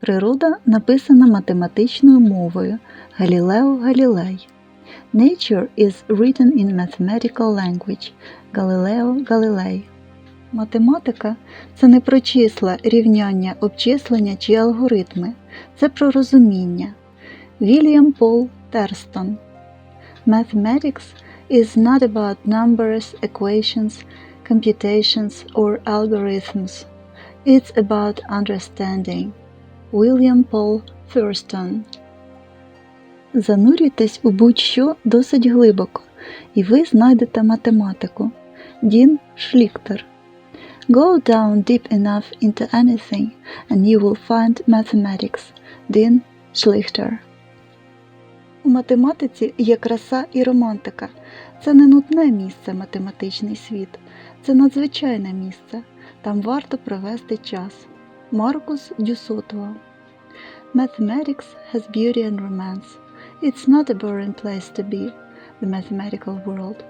Природа написана математичною мовою Галілео Галілей. Nature is written in mathematical language Галилео Галилей. Математика це не про числа, рівняння, обчислення чи алгоритми. Це про розуміння. Вільям Пол Терстон. Mathematics is not about numbers, equations, computations or algorithms. It's about understanding. William Paul Thurston Занурюйтесь у будь-що досить глибоко, і ви знайдете математику. Дін Шліктер Go down deep enough into anything and you will find mathematics. Дін Шліхтер У математиці є краса і романтика. Це не нудне місце математичний світ, це надзвичайне місце. Там варто провести час. Маркус Дюсотуа Mathematics has beauty and romance. It's not a boring place to be, the mathematical world.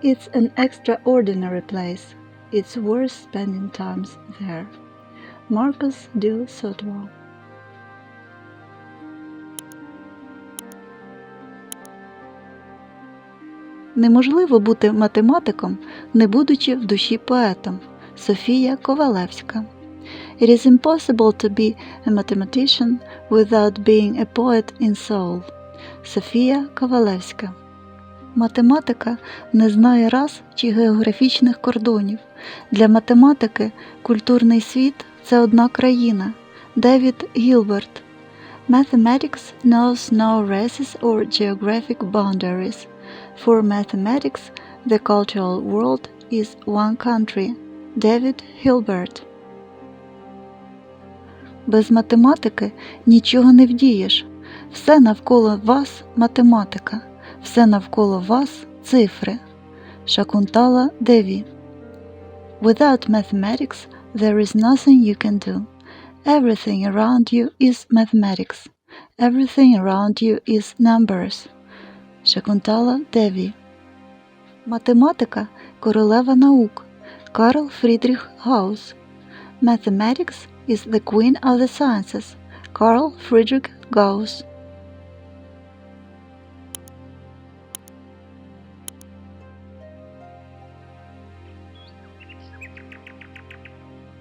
It's an extraordinary place. It's worth spending times there. Marcus du Sotwa Неможливо бути математиком, не будучи в душі поетом. Софія Ковалевська It is impossible to be a mathematician without being a poet in soul. Софія Ковалевська Математика не знає рас чи географічних кордонів. Для математики культурний світ це одна країна. Девід Гілберт Mathematics knows no races or geographic boundaries. For mathematics, the cultural world is one country. Девід Гілберт Без математики нічого не вдієш. Все навколо вас математика, все навколо вас цифри. Шакунтала Деві Without mathematics, there is nothing you can do. Everything around you is mathematics. Everything around you is numbers. Шакунтала Деві Математика королева наук. Карл Фрідріх Гаус Mathematics is the queen of the sciences. Carl Friedrich Gauss